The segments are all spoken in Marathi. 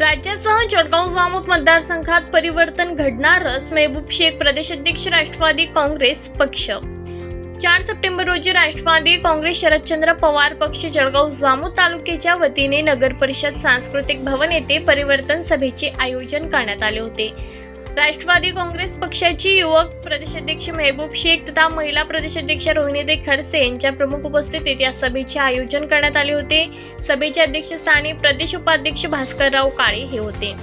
राज्यासह जळगाव जामोद मतदारसंघात परिवर्तन घडणारच मेहबूब शेख प्रदेशाध्यक्ष राष्ट्रवादी काँग्रेस पक्ष. चार सप्टेंबर रोजी राष्ट्रवादी काँग्रेस शरदचंद्र पवार पक्ष जळगाव जामोद तालुक्याच्या वतीने नगर परिषद सांस्कृतिक भवन येथे परिवर्तन सभेचे आयोजन करण्यात आले होते. राष्ट्रवादी काँग्रेस पक्षाची युवक प्रदेशाध्यक्ष मेहबूब शेख तथा महिला प्रदेशाध्यक्ष रोहिणीदे खडसे यांच्या प्रमुख उपस्थितीत या सभेचे आयोजन करण्यात आले होते. सभेच्या अध्यक्षस्थानी प्रदेश उपाध्यक्ष भास्करराव काळे हे होते.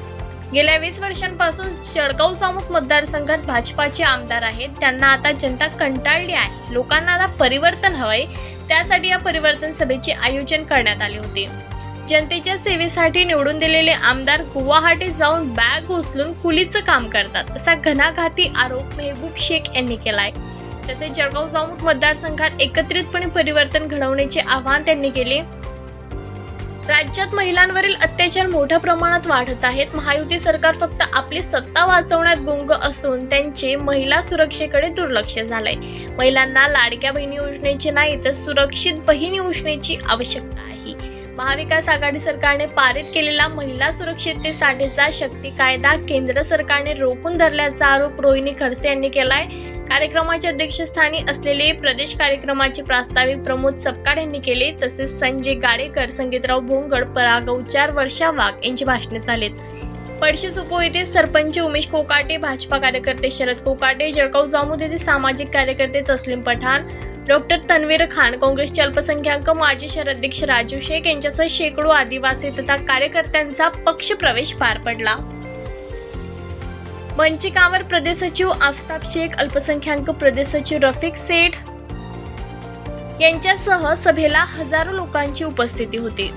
गेल्या वीस वर्षांपासून जळगाव जामोद मतदारसंघात भाजपाचे आमदार आहेत. त्यांना आता जनता कंटाळली आहे. लोकांना आता परिवर्तन हवंय. त्यासाठी या परिवर्तन सभेचे आयोजन करण्यात आले होते. जनतेच्या सेवेसाठी निवडून दिलेले आमदार गुवाहाटीत जाऊन बॅग उचलून कुलीचं काम करतात असा घणाघाती आरोप मेहबूब शेख यांनी केलाय. तसेच जळगाव जाऊन मतदारसंघात एकत्रितपणे परिवर्तन घडवण्याचे आवाहन त्यांनी केले. राज्यात महिलांवरील अत्याचार मोठ्या प्रमाणात वाढत आहेत. महायुती सरकार फक्त आपली सत्ता वाचवण्यात गुंग असून त्यांचे महिला सुरक्षेकडे दुर्लक्ष झालंय. महिलांना लाडक्या बहिणी योजनेची नाही तर सुरक्षित बहीण योजनेची आवश्यकता आहे. महाविकास आघाडी सरकारने पारित केलेला महिला सुरक्षिततेसाठीचा शक्ती कायदा केंद्र सरकारने रोखून धरल्याचा आरोप रोहिणी खडसे यांनी केलाय. कार्यक्रमाच्या अध्यक्षस्थानी असलेले प्रदेश कार्यक्रमाचे प्रास्ताविक प्रमोद सपकाळ यांनी केले तसेच संजय गाडेकर संगीतराव भोंगड परागौचार वर्षा वाघ यांची भाषणे झालीत. पडशी सुपो येथे सरपंच उमेश कोकाटे भाजपा कार्यकर्ते शरद कोकाटे जळगाव जामोद येथे सामाजिक कार्यकर्ते तस्लीम पठाण डॉक्टर तन्वीर खान काँग्रेसचे अल्पसंख्याक माजी शहराध्यक्ष राजू शेख यांच्यासह शेकडो आदिवासी तथा कार्यकर्त्यांचा पक्षप्रवेश पार पडला. मंचिकावर प्रदेश सचिव आफताब शेख अल्पसंख्याक प्रदेश सचिव रफिक सेठ यांच्यासह सभेला हजारो लोकांची उपस्थिती होती.